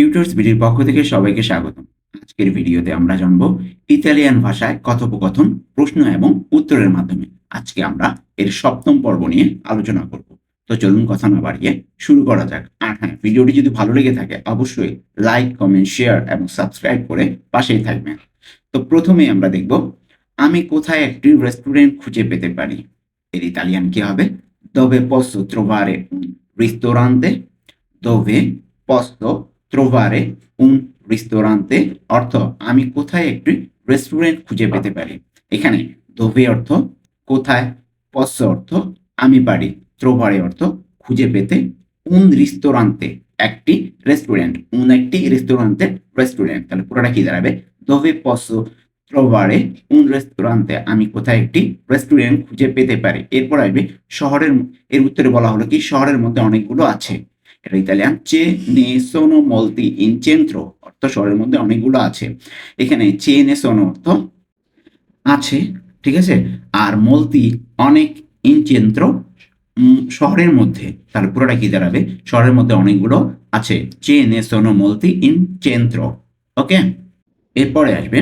Tutors ভিডিওর পক্ষ থেকে সবাইকে স্বাগতম। আজকের ভিডিওতে আমরা জানব ইতালিয়ান ভাষায় কথোপকথন, প্রশ্ন এবং উত্তরের মাধ্যমে। আজকে আমরা এর সপ্তম পর্ব নিয়ে আলোচনা করব। তো চলুন কথা না বাড়িয়ে শুরু করা যাক। আর হ্যাঁ ভিডিওটি যদি ভালো লেগে থাকে, অবশ্যই লাইক কমেন্ট শেয়ার এবং সাবস্ক্রাইব করে পাশেই থাকবেন। তো প্রথমে আমরা দেখব, আমি কোথায় একটি রেস্টুরেন্ট খুঁজে পেতে পারি? এর ইতালিয়ান কি হবে? Posso trovare un ristorante? Dove posso trovare un ristorante অর্থ আমি কোথায় একটি রেস্টুরেন্ট খুঁজে পেতে পারি? এখানে দোভে অর্থ কোথায় পস্য অর্থ আমি পারি ত্রোভারে অর্থ খুঁজে পেতে উন রিস্তোরান্তে একটি রেস্টুরেন্ট উন একটি রেস্টুরেন্টে রেস্টুরেন্ট তাহলে পুরোটা কি দাঁড়াবে? দোভে পস্য ত্রোভারে উন রেস্টুরান্তে আমি কোথায় একটি রেস্টুরেন্ট খুঁজে পেতে পারি? এরপর আসবে শহরের এর উত্তরে বলা হলো কি? শহরের মধ্যে অনেকগুলো আছে। এটা ইতালিয়ান। চে নে সোনো মলতি ইন চেন্ট্রো অর্থ শহরের মধ্যে অনেকগুলো আছে। এখানে চে নে সোনো অর্থ আছে, ঠিক আছে? আর মলতি অনেক ইন চেন্ট্রো শহরের মধ্যে। তার পুরোটা কি দাঁড়াবে? শহরের মধ্যে অনেকগুলো আছে। চে নে সোনো মলতি ইন চেন্ট্রো ওকে? এরপরে আসবে,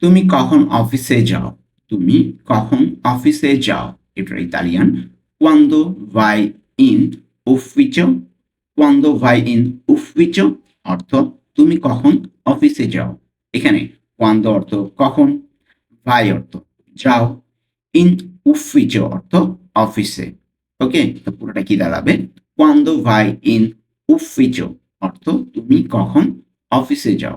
তুমি কখন অফিসে যাও? তুমি কখন অফিসে যাও? এটা Italian. Quando vai in ufficio? Quando vai in ufficio, অর্থ তুমি কখন অফিসে যাও। এখানে quando অর্থ কখন ভাই অর্থ যাও, in ufficio অর্থ অফিসে ওকে তো পুরোটা কি দাঁড়াবে? Quando vai in ufficio, অর্থ তুমি কখন অফিসে যাও।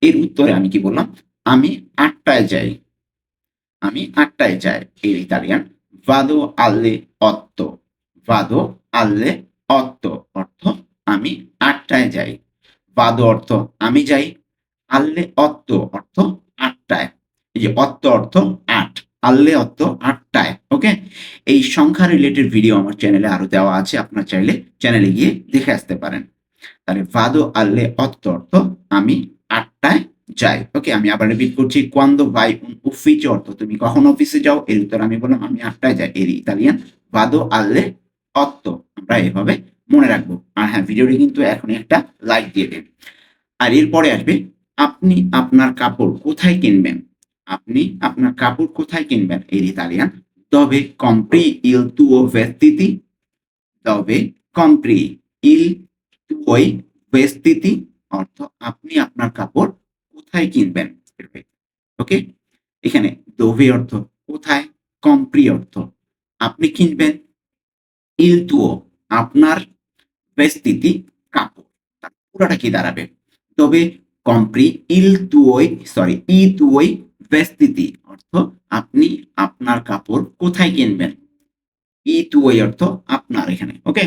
এর উত্তরে আমি কি বললাম? আমি আটটায় যাই। আমি আটটায় যাই এর Italian. Vado alle otto vado alle otto অর্থ আমি আটটায় যাই। vado অর্থ আমি যাই alle otto অর্থ আটটায়। এই যে অত্ত অর্থ আট, আল্লে অত্ত আটটায়, ওকে? এই সংখ্যা রিলেটেড ভিডিও আমার চ্যানেলে আরও দেওয়া আছে, আপনার চাইলে চ্যানেলে গিয়ে দেখে আসতে পারেন। তাহলে ভাদো আল্লে অত্ত অর্থ আমি আটটায় যাই, ওকে? আমি আবার রিপিট করছি, কোয়ান্দো ভাই উফিচো অর্থ, তুমি কখন অফিসে যাও? এর উত্তর আমি বললাম, আমি আটটায় যাই। এর ইতালিয়ান ভাদো আল্লে অত্ত আমরা এভাবে মনে রাখব। আর হ্যাঁ ভিডিওটি কিন্তু এখনই একটা লাইক দিয়ে দেন আর এরপরে আসবে, আপনি আপনার কাপড় কোথায় কিনবেন? আপনি আপনার কাপড় কোথায় কিনবেন? এর ইতালিয়ান, দবে কম্প্রি ইল তুও ভেস্তিতি দবে কম্প্রি ইল টু তুই ভেস্তিতি অর্থ, আপনি আপনার কাপড় কোথায় কিনবেন? ওকে এখানে দোভে অর্থ, কোথায়? কম্প্রি অর্থ, আপনি কিনবেন ইল তুও আপনার ভেস্তিতি কাপড়। তার পুরোটা কি দাঁড়াবে? তবে কম্প্রি ইল তুই সরি ই তুই ভেস্তিতি অর্থ আপনি আপনার কাপড় কোথায় কিনবেন? ই তুই অর্থ আপনার এখানে ওকে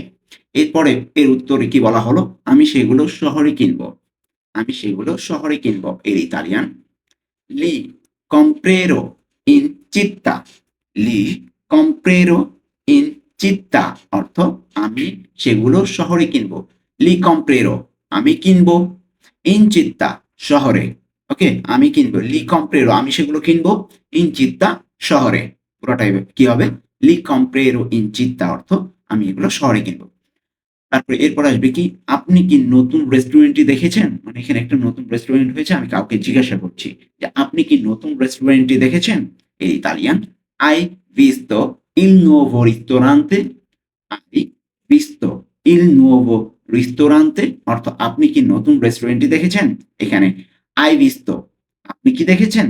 এরপরে এর উত্তরে কি বলা হলো? আমি সেগুলো শহরে কিনবো। আমি সেগুলো শহরে কিনব, এর ইতালিয়ান। লি কম্প্রেরো ইন চিত্তা লি কম্প্রেরো ইন চিত্তা, অর্থ আমি সেগুলো শহরে কিনবো। লি কম্প্রেরো, আমি কিনবো। ইন চিত্তা, শহরে। ওকে, আমি কিনবো। লি কম্প্রেরো, আমি সেগুলো কিনবো। ইন চিত্তা, শহরে। পুরোটাই কি হবে? লি কম্প্রেরো ইন চিত্তা, অর্থ আমি এগুলো শহরে কিনবো। তারপরে এরপর আসবে কি? আপনি কি নতুন রেস্টুরেন্টটি দেখেছেন? মানে এখানে একটা নতুন রেস্টুরেন্ট হয়েছে, আমি কাউকে জিজ্ঞাসা করছি যে, আপনি কি নতুন রেস্টুরেন্টটি দেখেছেন? এই ইতালিয়ান, আই visto il nuovo ristorante? আই visto il nuovo ristorante? অর্থ আপনি কি নতুন রেস্টুরেন্টটি দেখেছেন? এখানে আই visto, আপনি কি দেখেছেন?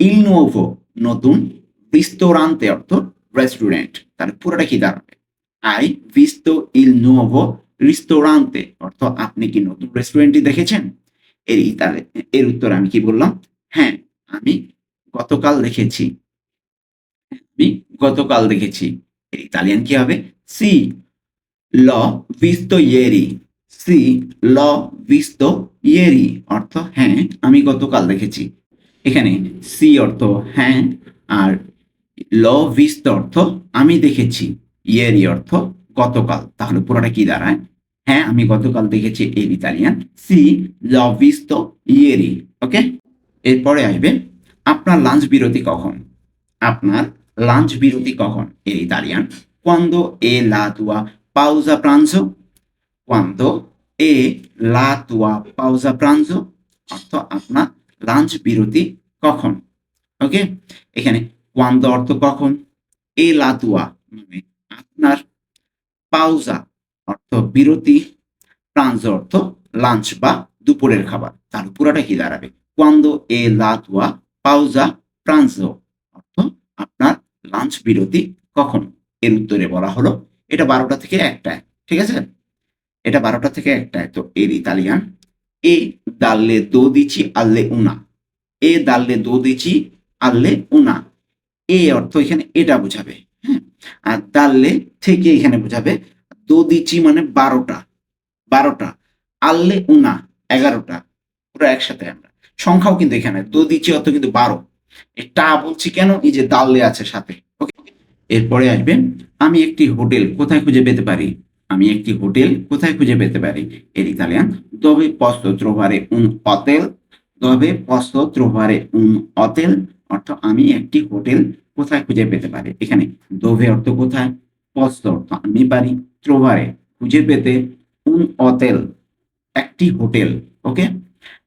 Il nuovo, নতুন ristorante, অর্থ রেস্টুরেন্ট তাহলে পুরোটা কি দাঁড়াবে? আই visto il nuovo ristorante, অর্থ আপনি কি নতুন রেস্টুরেন্টটি দেখেছেন? এর ইতালে, এর উত্তর আমি কি বললাম? হ্যাঁ আমি গতকাল দেখেছি। আমি গতকাল দেখেছি। ইতালিয়ান কি হবে? সি, ল visto ieri সি, ল visto ieri অর্থ হ্যাঁ আমি গতকাল দেখেছি। এখানে সি অর্থ হ্যাঁ আর ল visto অর্থ আমি দেখেছি। ইয়েরি অর্থ গতকাল। তাহলে পুরোটা কি দাঁড়ায়? হ্যাঁ আমি গতকাল দেখেছি এর ইতালিয়ান। সি, ল visto ieri ওকে? এরপরে আসবে, আপনার লাঞ্চ বিরতি কখন? আপনার লাঞ্চ বিরতি কখন? এর Italian. Quando è la tua pausa pranzo? Quando এ লা তুয়া পাউজা প্রাঞ্জো অর্থ আপনার লাঞ্চ বিরতি কখন? ওকে এখানে কোয়ান্দ অর্থ কখন? এ লা তুয়া মানে আপনার পাউজা অর্থ বিরতি প্রাঞ্জ অর্থ লাঞ্চ বা দুপুরের খাবার। তার পুরাটা কি দাঁড়াবে? কোয়ান্দো এ লা তুয়া পাউজা প্রাঞ্জো অর্থ আপনার লাঞ্চ বিরতি কখন? এর উত্তরে বলা হলো, এটা বারোটা থেকে একটায়, ঠিক আছে? এটা বারোটা থেকে একটায়, তো এর ইতালিয়ান, এ দাল্লে দো দিচি আল্লে উনা এ দাল্লে দো দিচি আল্লে উনা এ অর্থ এখানে এটা বোঝাবে হ্যাঁ? আর দাল্লে থেকে এখানে বোঝাবে দো দিচি মানে বারোটা বারোটা আল্লে উনা এগারোটা, পুরো একসাথে আমরা। সংখ্যাও কিন্তু এখানে দো দিচি অর্থ কিন্তু বারো। এটা বলছি কেন? এই যে দাল্লে আছে সাথে। ওকে এরপরে আসবে, আমি একটি হোটেল কোথায় খুঁজে পেতে পারি? আমি একটি হোটেল কোথায় খুঁজে পেতে পারি? এর ইতালিয়ান trovare un hotel দবে posso trovare un hotel অর্থ আমি একটি হোটেল কোথায় খুঁজে পেতে পারি? এখানে দোভে অর্থ কোথায়? posso অর্থ আমি পারি trovare খুঁজে পেতে un অতেল, একটি হোটেল। ওকে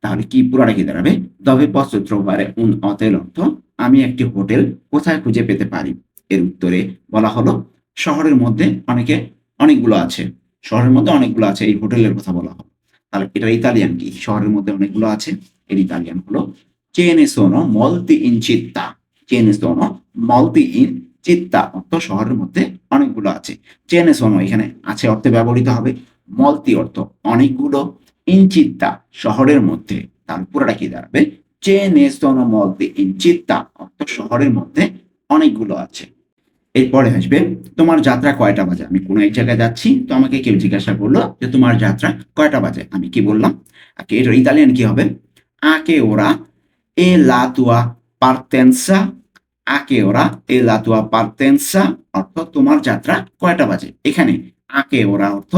তাহলে কি পুরাটা কি দাঁড়াবে? তবে trovare un hotel অর্থ, আমি একটি হোটেল কোথায় খুঁজে পেতে পারি? এর উত্তরে বলা হলো, শহরের মধ্যে অনেকে অনেকগুলো আছে। শহরের মধ্যে অনেকগুলো আছে, এই হোটেলের কথা বলা হলো। তাহলে এটা ইতালিয়ান কি? শহরের মধ্যে অনেকগুলো আছে, এর ইতালিয়ান হলো চেনে সোনো মলতি ইন চিত্তা। চেনে সোনো মলতি ইন চিত্তা অর্থ শহরের মধ্যে অনেকগুলো আছে। চেনে সোনো এখানে আছে অর্থে ব্যবহৃত হবে। মলতি অর্থ অনেকগুলো ইন চিত্তা শহরের মধ্যে, তার কি দাঁড়াবে? চেনে সোনো মলতি ইন চিত্তা অর্থ শহরের মধ্যে অনেকগুলো আছে। এরপরে আসবে, তোমার যাত্রা কয়টা বাজে? আমি কোনো এক জায়গায় যাচ্ছি, তো আমাকে কেউ জিজ্ঞাসা করল যে, তোমার যাত্রা কয়টা বাজে? আমি কি বললাম এটার ইতালিয়ান কি হবে? আকে, ওরা এ লা তুয়া পার্তেন্সা, আকে, ওরা এ লা তুয়া পার্তেন্সা অর্থ তোমার যাত্রা কয়টা বাজে? এখানে, আকে, ওরা অর্থ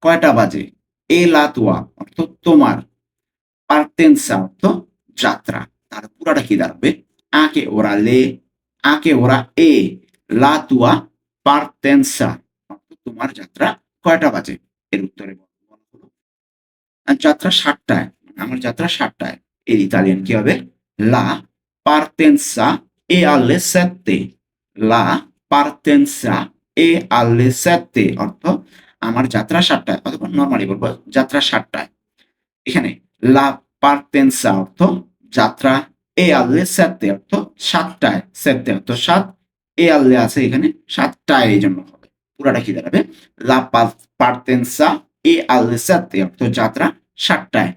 কয়টা বাজে? এ লা তুয়া অর্থ তোমার পার্তেন্সা অর্থ যাত্রা। তার পুরাটা কি দাঁড়াবে? আকে ওরা লে, আকে ওরা এ লা তুয়া পার্তেন্সা অর্থ তোমার যাত্রা কয়টা বাজে? এর উত্তরে যাত্রা সাতটায় মানে আমার যাত্রা সাতটায়। এর ইতালিয়ান কি হবে? লা পার্তেন্সা এ আল্লে সেত্তে লা পার্তেন্সা এ আল্লে সেত্তে অর্থ আমার যাত্রা সাতটায় অথবা নর্মালি বলব যাত্রা সাতটায়। এখানে লা পার্তেন্সা অর্থ যাত্রা, এ আল্লে সেত্তে অর্থ সাতটায় সেত্তে অর্থ সাত, এ আল্লে আছে এখানে সাতটায় এই জন্য হবে। পুরাটা কি দাঁড়াবে? লা পার্তেন্সা, এ আল্লে সেত্তে অর্থ যাত্রা সাতটায়।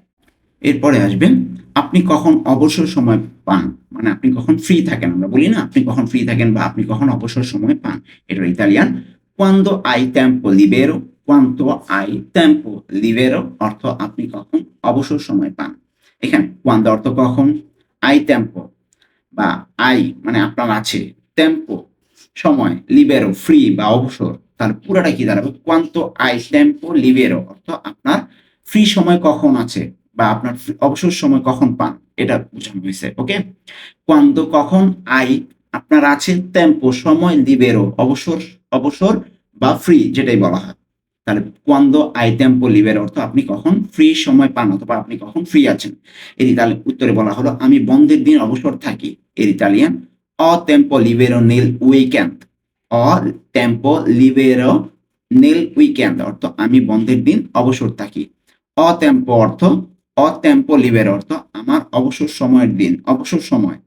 এরপরে আসবেন আপনি কখন অবসর সময় পান? মানে আপনি কখন ফ্রি থাকেন, আমরা বলি না, আপনি কখন ফ্রি থাকেন বা আপনি কখন অবসর সময় পান? এটা Italian. Quando hai tempo libero? Quanto আই টেম্পো libero, অর্থ আপনি কখন অবসর সময় পান। এখানে quando অর্থ কখন? আই টেম্পো বা আই মানে আপনার আছে। টেম্পো সময় লিবেরো ফ্রি বা অবসর। তার পুরাটা কি দাঁড়াবে? quanto আই tempo libero, অর্থ আপনার ফ্রি সময় কখন আছে বা আপনার অবসর সময় কখন পান, এটা বোঝানো হয়েছে ওকে quando কখন আই আপনার আছে টেম্পো সময় লিবেরো অবসর অবসর বা ফ্রি যেটাই বলা হয়। তাহলে কোয়ান্দো আই টেম্পো লিবের অর্থ আপনি কখন ফ্রি সময় পান অথবা আপনি কখন ফ্রি আছেন। এর ইতালি উত্তরে বলা হলো, আমি বন্ধের দিন অবসর থাকি। এর ইতালিয়ান, অ টেম্পো লিবেরো নেল উইকেন্ড অ টেম্পো লিবেরো নেল উইকেন্ড অর্থ আমি বন্ধের দিন অবসর থাকি। অ টেম্পো অর্থ, অ টেম্পো লিবের অর্থ আমার অবসর সময়ের দিন, অবসর সময়।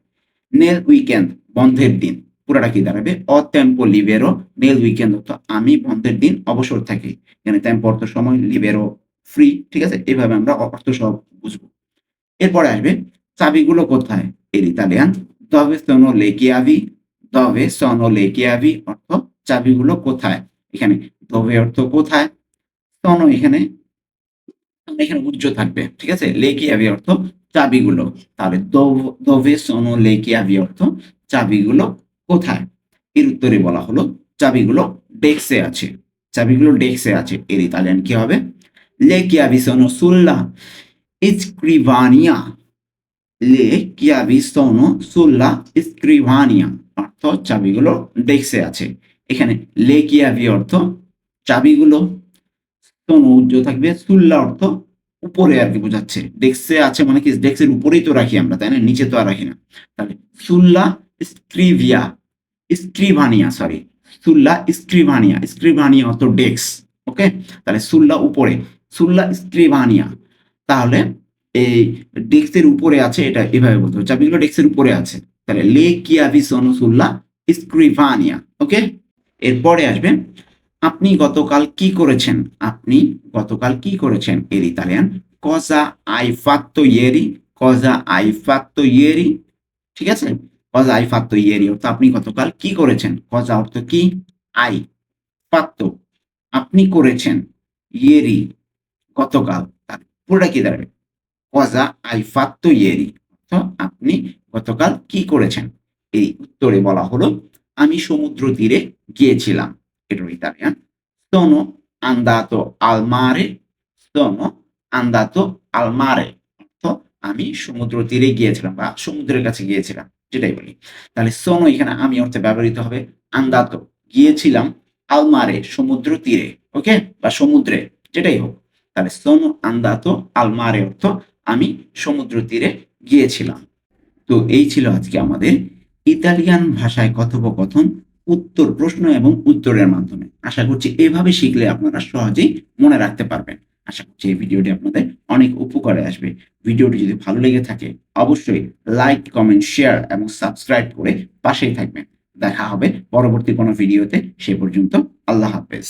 নেল উইকেন্ড বন্ধের দিন। পুরাটা কি দাঁড়াবে অ টেম্পো লিবেরো নেল উইকেন্ড অর্থ আমি বন্ধের দিন অবসর থাকি। এখানে টেম্পো অর্থ সময় লিবেরো ফ্রি ঠিক আছে? এইভাবে আমরা অর্থ সব বুঝব। এরপরে আসবে, চাবিগুলো কোথায়? এর ইতালিয়ান। দবে সোনো লেকে আভি দবে সনো লেকে আভি অর্থ, চাবিগুলো কোথায়? এখানে, দবে অর্থ কোথায়? সনো এখানে এখানে উজ্জ্ব থাকবে, ঠিক আছে? লেকে আভি অর্থ, চাবিগুলো। তাহলে, দো- দোভে সোনো লেকে আভি অর্থ, চাবিগুলো কোথায়? এর উত্তরে বলা হলো, চাবিগুলো ডেস্কে আছে। চাবিগুলো ডেস্কে আছে। এর ইতালিয়ান কি হবে? লে chiavi sono sulla scrivania le chiavi sono sulla scrivania অর্থ চাবিগুলো ডেস্কে আছে। এখানে লে chiavi অর্থ চাবিগুলো। স্তন উজ্জ্বল থাকবে। সুল্লা অর্থ উপরে আর কি বোঝাচ্ছে। ডেস্কে আছে মানে কি? ডেস্কের উপরেই তো রাখি আমরা, তাই না? নিচে তো আর রাখি না। তাহলে সুল্লা স্ক্রিভিয়া স্ক্রিভানিয়া সরি সুল্লা স্ক্রিভানিয়া স্ক্রিভানিয়া অর্থ ডেস্ক ওকে তাহলে সুল্লা উপরে, সুল্লা স্ক্রিভানিয়া তাহলে এই ডেস্কের উপরে আছে এটা এভাবে বলতে হবে, চাবিগুলো ডেস্কের উপরে আছে। তাহলে লে কিয়াভি সোনো সুল্লা স্ক্রিভানিয়া ওকে এরপরে আসবে, আপনি গতকাল কি করেছেন? আপনি গতকাল কি করেছেন? এর ইতালিয়ান, কজা আই ফাত্তো ইয়েরি, কজা আই ফাত্তো ইয়েরি ঠিক আছে? কজা আই ফাত্তো ইয়েরি অর্থ আপনি গতকাল কি করেছেন? কজা অর্থ কি? আই ফাত্তো আপনি করেছেন। ইয়েরি গতকাল। তার পুরোটা কি দাঁড়াবে? কজা আই ফাত্তো ইয়েরি অর্থ আপনি গতকাল কি করেছেন? এই উত্তরে বলা হলো, আমি সমুদ্র তীরে গিয়েছিলাম। এটার Italian. al mare sono andato al mare অর্থ আমি সমুদ্র তীরে গিয়েছিলাম বা সমুদ্রের কাছে গিয়েছিলাম। যেটাই বলি। তাহলে সোনো এখানে আমি অর্থে ব্যবহৃত হবে আন্দাতো গিয়েছিলাম আলমারে সমুদ্র তীরে ওকে বা সমুদ্রে, যেটাই হোক। তাহলে সোনো আন্দাতো আলমারে অর্থ আমি সমুদ্র তীরে গিয়েছিলাম। তো এই ছিল আজকে আমাদের ইতালিয়ান ভাষায় কথোপকথন, উত্তর প্রশ্ন এবং উত্তরের মাধ্যমে। আশা করছি এভাবে শিখলে আপনারা সহজেই মনে রাখতে পারবেন। আশা করছি এই ভিডিওটি আপনাদের অনেক উপকারে আসবে। ভিডিওটি যদি ভালো লেগে থাকে, অবশ্যই লাইক কমেন্ট শেয়ার এবং সাবস্ক্রাইব করে পাশেই থাকবেন। দেখা হবে পরবর্তী কোনো ভিডিওতে, সে পর্যন্ত আল্লাহ হাফেজ।